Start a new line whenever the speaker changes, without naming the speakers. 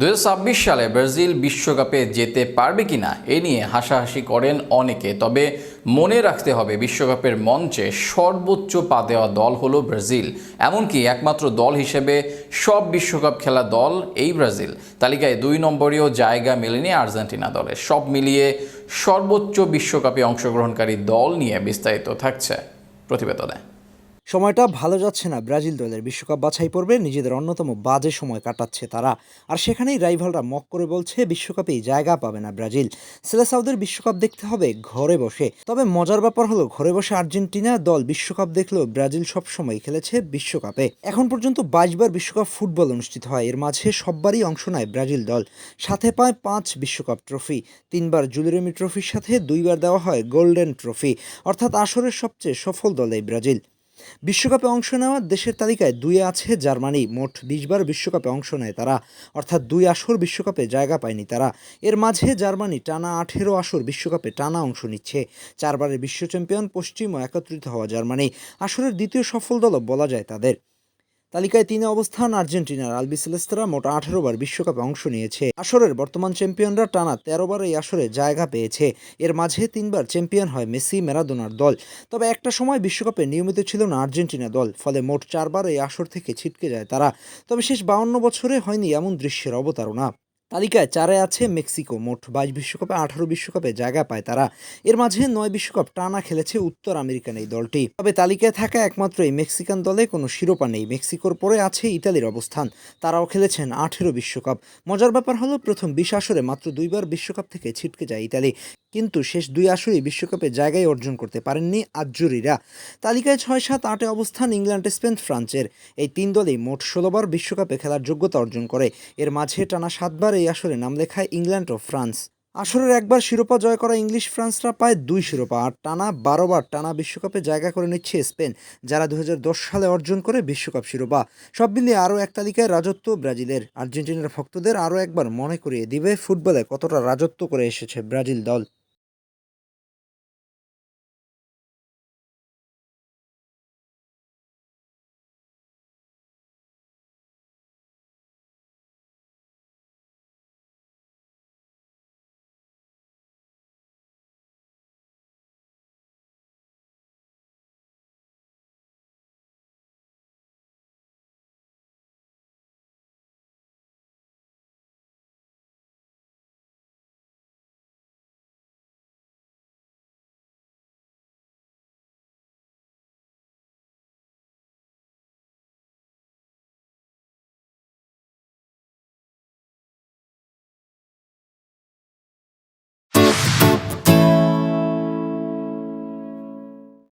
দু হাজার ছাব্বিশ সালে ব্রাজিল বিশ্বকাপে যেতে পারবে কিনা এ নিয়ে হাসাহাসি করেন অনেকে, তবে মনে রাখতে হবে বিশ্বকাপের মঞ্চে সর্বোচ্চ পা দেওয়া দল হলো ব্রাজিল। এমনকি একমাত্র দল হিসেবে সব বিশ্বকাপ খেলা দল এই ব্রাজিল। তালিকায় দুই নম্বরেও জায়গা মেলেনি আর্জেন্টিনা দলে সব মিলিয়ে সর্বোচ্চ বিশ্বকাপে অংশগ্রহণকারী দল নিয়ে বিস্তারিত থাকছে প্রতিবেদনে।
সময়টা ভালো যাচ্ছে না ব্রাজিল দলের। বিশ্বকাপ বাছাই পর্বে নিজেদের অন্যতম বাজে সময় কাটাচ্ছে তারা। আর সেখানেই রাইভালরা মক করে বলছে, বিশ্বকাপেই জায়গা পাবে না ব্রাজিল। সেলেসাউদের বিশ্বকাপ দেখতে হবে ঘরে বসে। তবে মজার ব্যাপার হলো, ঘরে বসে আর্জেন্টিনা দল বিশ্বকাপ দেখলেও ব্রাজিল সবসময় খেলেছে বিশ্বকাপে। এখন পর্যন্ত বাইশবার বিশ্বকাপ ফুটবল অনুষ্ঠিত হয়। এর মাঝে সববারই অংশ নেয় ব্রাজিল দল। সাথে পায় পাঁচ বিশ্বকাপ ট্রফি। তিনবার জুলিরেমি ট্রফির সাথে দুইবার দেওয়া হয় গোল্ডেন ট্রফি। অর্থাৎ আসরের সবচেয়ে সফল দল এই ব্রাজিল। বিশ্বকাপে অংশ নেওয়া দেশের তালিকায় দুই আছে জার্মানি। মোট বিশবার বিশ্বকাপে অংশ নেয় তারা। অর্থাৎ দুই আসর বিশ্বকাপে জায়গা পায়নি তারা। এর মাঝে জার্মানি টানা আঠেরো আসর বিশ্বকাপে টানা অংশ নিচ্ছে। চারবারের বিশ্ব চ্যাম্পিয়ন পশ্চিম ও একত্রিত হওয়া জার্মানি। আসরের দ্বিতীয় সফল দলও বলা যায় তাদের। তালিকায় তিনে অবস্থান আর্জেন্টিনার আলবি সেলেস্তারা মোট আঠারো বার বিশ্বকাপে অংশ নিয়েছে। আসরের বর্তমান চ্যাম্পিয়নরা টানা তেরো বার এই আসরে জায়গা পেয়েছে। এর মাঝে তিনবার চ্যাম্পিয়ন হয় মেসি ম্যারাদোনার দল। তবে একটা সময় বিশ্বকাপে নিয়মিত ছিল না আর্জেন্টিনা দল, ফলে মোট চারবার এই আসর থেকে ছিটকে যায় তারা। তবে শেষ বাউন্ন বছরে হয়নি এমন দৃশ্যের অবতারণা। তালিকায় চারে আছে মেক্সিকো, মোট বাইশ বিশ্বকাপে আঠারো বিশ্বকাপে জায়গা পায় তারা। এর মাঝে নয় বিশ্বকাপ টানা খেলেছে উত্তর আমেরিকান এই দলটি। তবে তালিকায় থাকা একমাত্র এই মেক্সিকান দলে কোনো শিরোপা নেই। মেক্সিকোর পরে আছে ইতালির অবস্থান। তারাও খেলেছেন আঠেরো বিশ্বকাপ। মজার ব্যাপার হলো, প্রথম বিশ আসরে মাত্র দুইবার বিশ্বকাপ থেকে ছিটকে যায় ইতালি। কিন্তু শেষ দুই আসরেই বিশ্বকাপে জায়গায় অর্জন করতে পারেননি আজ্জুরিরা। তালিকায় ছয় সাত আটে অবস্থান ইংল্যান্ড, স্পেন, ফ্রান্সের। এই তিন দলই মোট ষোলোবার বিশ্বকাপে খেলার যোগ্যতা অর্জন করে। এর মাঝে টানা সাতবার এই আসরে নাম লেখায় ইংল্যান্ড ও ফ্রান্স। আসরের একবার শিরোপা জয় করা ইংলিশ ফ্রান্সরা পায় দুই শিরোপা, আর টানা বারোবার টানা বিশ্বকাপে জায়গা করে নিচ্ছে স্পেন, যারা দু হাজার দশ সালে অর্জন করে বিশ্বকাপ শিরোপা। সব মিলিয়ে আরও এক তালিকায় রাজত্ব ব্রাজিলের। আর্জেন্টিনার ভক্তদের আরও একবার মনে করিয়ে দিবে ফুটবলে কতটা রাজত্ব করে এসেছে ব্রাজিল দল।